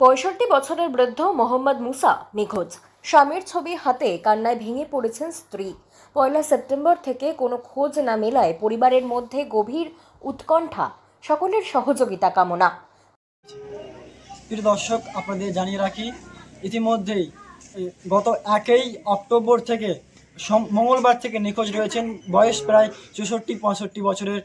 পঁয়ষট্টি বছরের বৃদ্ধ মোহাম্মদ মুসা নিখোঁজ। স্বামীর ছবি হাতে কান্নায় ভেঙে পড়েছেন স্ত্রী। পয়লা সেপ্টেম্বর থেকে কোনো খোঁজ না মেলায় পরিবারের মধ্যে গভীর উৎকণ্ঠা, সকলের সহযোগিতা কামনা। প্রিয় দর্শক, আপনাদের জানিয়ে রাখি, ইতিমধ্যেই গত একই অক্টোবর থেকে মঙ্গলবার থেকে নিখোঁজ রয়েছেন বয়স প্রায় চৌষট্টি, পঁয়ষট্টি বছরের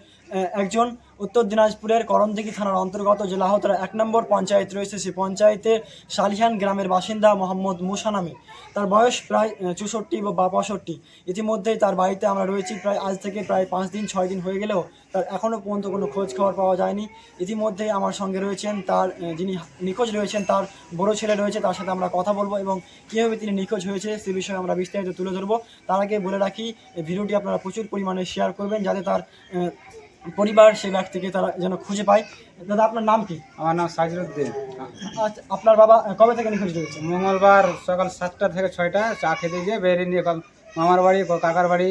একজন উত্তর দিনাজপুরের করমদিঘি থানার অন্তর্গত যে লাহতরা এক নম্বর পঞ্চায়েত রয়েছে, সেই পঞ্চায়েতের শালিহান গ্রামের বাসিন্দা মোহাম্মদ মুসা নামে তার বয়স প্রায় চৌষট্টি বা পঁয়ষট্টি। ইতিমধ্যেই তার বাড়িতে আমরা রয়েছি প্রায়, আজ থেকে প্রায় পাঁচ দিন, ছয় দিন হয়ে গেলেও তার এখনও পর্যন্ত কোনো খোঁজ খবর পাওয়া যায়নি। ইতিমধ্যেই আমার সঙ্গে রয়েছেন তার যিনি নিখোঁজ রয়েছেন, তার বড় ছেলে রয়েছে, তার সাথে আমরা কথা বলব এবং কীভাবে তিনি নিখোঁজ হয়েছে সে বিষয়ে আমরা বিস্তারিত তুলে ধরবো। তার আগে বলে রাখি ভিডিওটি আপনারা প্রচুর পরিমাণে শেয়ার করবেন যাতে তার পরিবার সে সেই ব্যক্তিকে তারা যেন খুঁজে পায়। দাদা আপনার নাম কি? আমার নাম সাজরুদ্দিন আচ্ছা আপনার বাবা কবে থেকে নিখোঁজ রয়েছে? মঙ্গলবার সকাল সাতটা থেকে ছয়টা চা খেতে গিয়ে বেরিয়ে নিয়ে মামার বাড়ি কাকার বাড়ি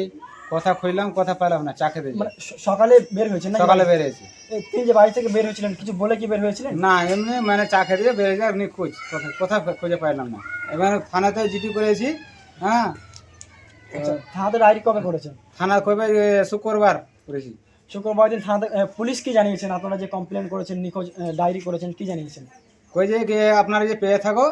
কথা খুঁজলাম কথা পেলাম না চা খেতে মানে সকালে বের হয়েছে না সকালে বেরিয়েছি। এই তিনি যে বাড়ি থেকে বের হয়েছিলেন কিছু বলে কি বের হয়েছিলেন? না এমনি মানে চা খেতে গিয়ে বেরিয়ে যায় এমনি খুঁজ কোথায় কোথাও খুঁজে পাইলাম না। এবার থানাতে জিডি করেছি হ্যাঁ? আচ্ছা থানাতে ডায়েরি কবে করেছেন? থানা কবে শুক্রবার করেছি। শুক্রবার দিন থানাতে পুলিশ কি জানিয়েছেন? আপনারা যে কমপ্লেন করেছেন নিখোঁজ ডায়েরি করেছেন কি জানিয়েছেন? কই যে কি আপনারা যে পেয়ে থাকো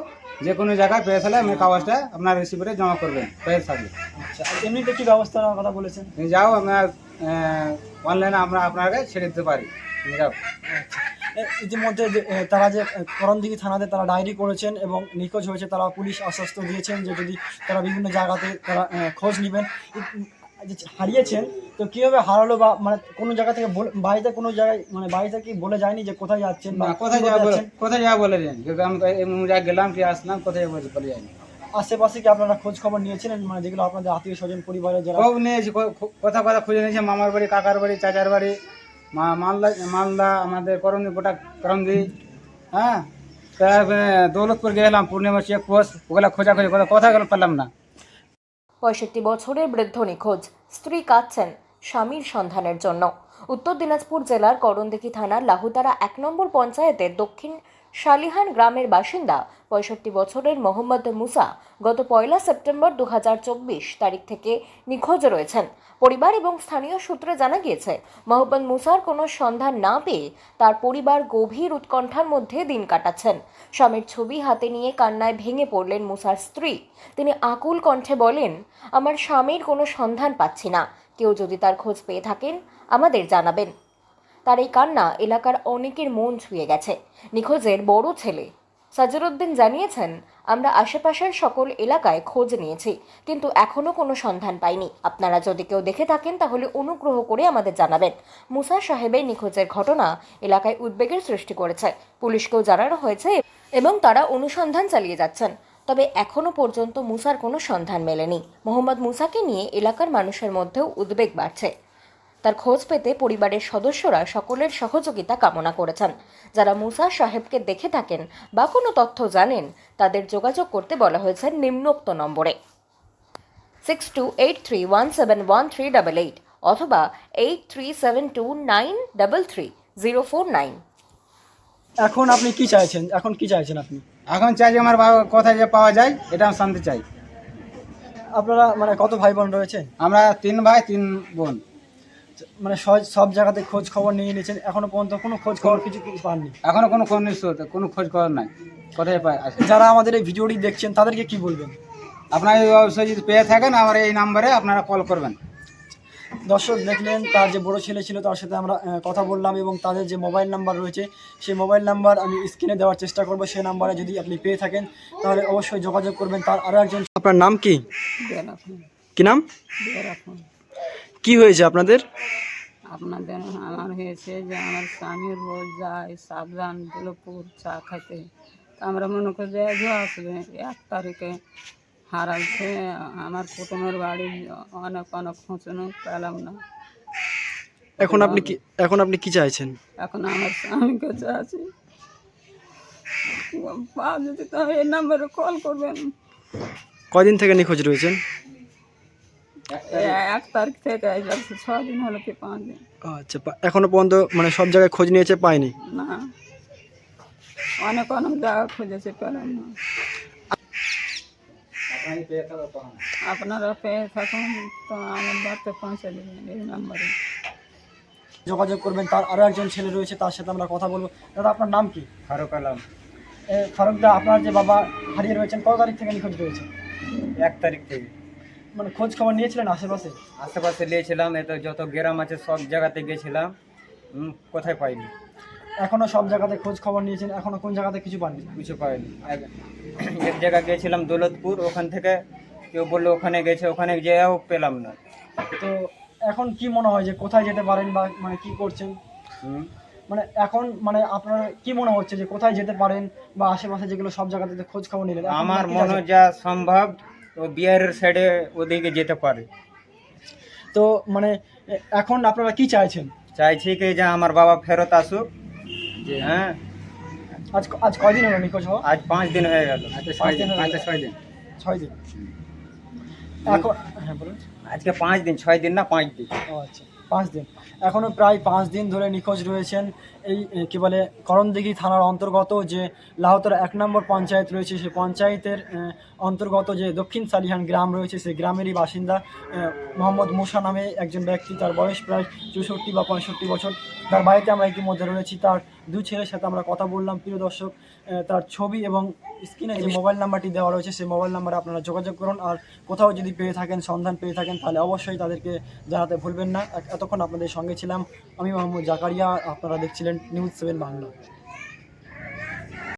যে কোনো জায়গায় পেয়ে থাকলে আমি কাগজটা আপনার রিসিভারে জমা করবেন পেয়ে থাকলে। আচ্ছা এমনিতে কি ব্যবস্থা নেওয়ার কথা বলেছেন? যাও আমরা অনলাইনে আমরা আপনাকে ছেড়ে দিতে পারি। যাও। আচ্ছা ইতিমধ্যে তারা যে করণদিঘি থানাতে তারা ডায়েরি করেছেন এবং নিখোঁজ হয়েছে তারা পুলিশ আশ্বস্ত দিয়েছেন যে যদি তারা বিভিন্ন জায়গাতে তারা খোঁজ নেবেন। হারিয়েছেন তো কীভাবে হারালো বা মানে কোনো জায়গা থেকে বাড়িতে কোনো জায়গায় মানে বাড়িতে কি বলে যায়নি যে কোথায় যাচ্ছেন বা না, কোথায় যাচ্ছেন? কোথায় যাওয়া বলে যাই আমি গেলাম কি আসলাম কোথায় যাব বলে যাইনি আশেপাশে কি আপনারা খোঁজ খবর নিয়েছিলেন? মানে যেগুলো আপনাদের আত্মীয় স্বজন পরিবারের যারা খুব নিয়েছি কথা কথা খুঁজে নিয়েছে মামার বাড়ি কাকার বাড়ি চাচার বাড়ি মা মালদা মালদা আমাদের করমদি গোটা করমদি হ্যাঁ? তারপরে দৌলতপুর গেলাম পূর্ণিমা চেক পোস্ট ওগুলো খোঁজাখুঁজি কথা কথা গেল পেলাম না। পঁয়ষট্টি বছরের বৃদ্ধ নিখোঁজ। স্ত্রী কাঁদছেন স্বামীর সন্ধানের জন্য। উত্তর দিনাজপুর জেলার করণদিঘি থানার লাহুতারা এক নম্বর পঞ্চায়েতের দক্ষিণ শালিহান গ্রামের বাসিন্দা। পঁয়ষট্টি বছরের মোহাম্মদ মুসা গত পয়লা সেপ্টেম্বর দু হাজার চব্বিশ তারিখ থেকে নিখোঁজ রয়েছেন। পরিবার এবং স্থানীয় সূত্রে জানা গিয়েছে, মোহাম্মদ মুসার কোনো সন্ধান না পেয়ে তার পরিবার গভীর উৎকণ্ঠার মধ্যে দিন কাটাচ্ছেন। স্বামীর ছবি হাতে নিয়ে কান্নায় ভেঙে পড়লেন মুসার স্ত্রী। তিনি আকুল কণ্ঠে বলেন, আমার স্বামীর কোনো সন্ধান পাচ্ছি না। কেউ যদি তার খোঁজ পেয়ে থাকেন, আমাদের জানাবেন। তার এই কান্না এলাকার অনেকের মন ছুঁয়ে গেছে। নিখোঁজের বড় ছেলে। সাজরুদ্দিন জানিয়েছেন, আমরা আশেপাশের সকল এলাকায় খোঁজ নিয়েছি, কিন্তু এখনও কোনো সন্ধান পাইনি। আপনারা যদি কেউ দেখে থাকেন, তাহলে অনুগ্রহ করে আমাদের জানাবেন। মুসা সাহেবের নিখোঁজের ঘটনা এলাকায় উদ্বেগের সৃষ্টি করেছে। পুলিশকেও জানানো হয়েছে এবং তারা অনুসন্ধান চালিয়ে যাচ্ছেন। তবে এখনও পর্যন্ত মুসার কোনো সন্ধান মেলেনি। মোহাম্মদ মুসাকে নিয়ে এলাকার মানুষের মধ্যেও উদ্বেগ বাড়ছে। তার খোঁজ পেতে পরিবারের সদস্যরা সকলের সহযোগিতা কামনা করেছেন। যারা মুসা সাহেবকে দেখে থাকেন বা কোনো তথ্য জানেন তাদের যোগাযোগ করতে বলা হয়েছে নিম্নোক্ত নম্বরে। Six two eight three one seven one three double eight অথবা eight three seven two nine double three zero four nine এখন আপনি কি চাইছেন? এখন কি চাইছেন আপনি? এখন চাই যে আমার বাবা কোথায় যে পাওয়া যায় এটা আমি শান্তি চাই। আপনারা মানে কত ভাই বোন রয়েছে? আমরা তিন ভাই তিন বোন। মানে সব- সব জায়গাতে খোঁজ খবর নিয়ে নিয়েছেন। এখনও পর্যন্ত কোনো খোঁজ খবর কিছু কিছু পাননি? এখনও কোনো খোঁজ নিশ্চিত কোনো খোঁজ খবর নাই। কোথায় পায়? যারা আমাদের এই ভিডিওটি দেখছেন তাদেরকে কি বলবেন? আপনারা এই অবশ্যই যদি পেয়ে থাকেন আমার এই নাম্বারে আপনারা কল করবেন। দর্শক দেখলেন তার যে বড় ছেলে ছিল তার সাথে আমরা কথা বললাম এবং তাদের যে মোবাইল নাম্বার রয়েছে সেই মোবাইল নাম্বার আমি স্ক্রিনে দেওয়ার চেষ্টা করব। সেই নাম্বারে যদি আপনি পেয়ে থাকেন তাহলে অবশ্যই যোগাযোগ করবেন। তার আরও একজন আপনার নাম কি? কি নাম? কি হয়েছে আপনাদের? আপনাদের আমার হয়েছে যে আমার স্বামী রোজ যায় সাবধান দুলপুর চা খাইতে। তা আমরা মনে করি যে আজও আসবে এক তারিখে হারাইছে আমার কুটুমের বাড়ি অনেক অনেক খোঁচনো পেলাম না। এখন আপনি কি এখন আপনি কি চাইছেন? এখন আমার স্বামীকে চাচ্ছি পাওয়া যদি তবে এই নাম্বারে কল করবেন। কদিন থেকে নিখোঁজ রয়েছেন? এক তারিখ থেকে ছ দিন হলো কি পাঁচ দিন। আচ্ছা এখনও পর্যন্ত মানে সব জায়গায় খোঁজ নিয়েছে পায়নি? না। অনেক অনেক জায়গা খুঁজেছে পেলাম না। আপনারা পেয়ে থাকুন তো আমার বাড়িতে পৌঁছে দেবেন এই নাম্বারে। যোগাযোগ করবেন তার আরও একজন ছেলে রয়েছে তার সাথে আমরা কথা বলব। দাদা আপনার নাম কি? ফারুক আলম। এ, ফারুকদা আপনার যে বাবা হারিয়ে রয়েছেন কত তারিখ থেকে নিখোঁজ রয়েছে এক তারিখ থেকে। মানে খোঁজ খবর নিয়েছিলেন আশেপাশে? আশেপাশে নিয়েছিলাম এত যত গ্রাম আছে সব জায়গাতে গেছিলাম। কোথায় পাইনি? এখনও সব জায়গাতে খোঁজ খবর নিয়েছেন এখনও কোন জায়গাতে কিছু পাননি? কিছু পাইনি। এক- এক জায়গায় গেছিলাম দৌলতপুর ওখান থেকে কেউ বলল ওখানে গেছে ওখানে যেও পেলাম না। তো এখন কি মনে হয় যে কোথায় যেতে পারেন বা মানে কি করছেন? মানে এখন মানে আপনার কি মনে হচ্ছে যে কোথায় যেতে পারেন বা আশেপাশে যেগুলো সব জায়গাতে খোঁজ খবর নিলেন? আমার মনে যা সম্ভব বিহারের সাইডে ওদিকে যেতে পারে। তো মানে এখন আপনারা কি চাইছেন? চাইছি কি যে আমার বাবা ফেরত আসুক। হ্যাঁ। আজ আজ কয়দিন হলো নিখোঁজ হওয়া? আজ পাঁচ দিন হয়ে গেল। পাঁচ দিন হয়ে গেল। ছয় দিন। এখন হ্যাঁ বলুন। আজকে পাঁচ দিন ছয় দিন না পাঁচ দিন। ও আচ্ছা পাঁচ দিন। এখনও প্রায় পাঁচ দিন ধরে নিখোঁজ রয়েছেন এই কি বলে, করণদিঘি থানার অন্তর্গত যে লাহতর এক নম্বর পঞ্চায়েত রয়েছে, সেই পঞ্চায়েতের অন্তর্গত যে দক্ষিণ সালিহান গ্রাম রয়েছে, সেই গ্রামেরই বাসিন্দা মোহাম্মদ মুসা নামে একজন ব্যক্তি। তার বয়স প্রায় চৌষট্টি বা পঁয়ষট্টি বছর। তার বাড়িতে আমরা ইতিমধ্যে রয়েছি। তার দু ছেলের সাথে আমরা কথা বললাম। প্রিয় দর্শক তার ছবি এবং স্ক্রিনে যে মোবাইল নাম্বারটি দেওয়া রয়েছে, সেই মোবাইল নাম্বারে আপনারা যোগাযোগ করুন। আর কোথাও যদি পেয়ে থাকেন, সন্ধান পেয়ে থাকেন, তাহলে অবশ্যই তাদেরকে জানাতে ভুলবেন না। এতক্ষণ আপনাদের সঙ্গে ছিলাম আমি মোহাম্মদ জাকারিয়া। আপনারা দেখছিলেন নিউজ সেভেন বাংলা।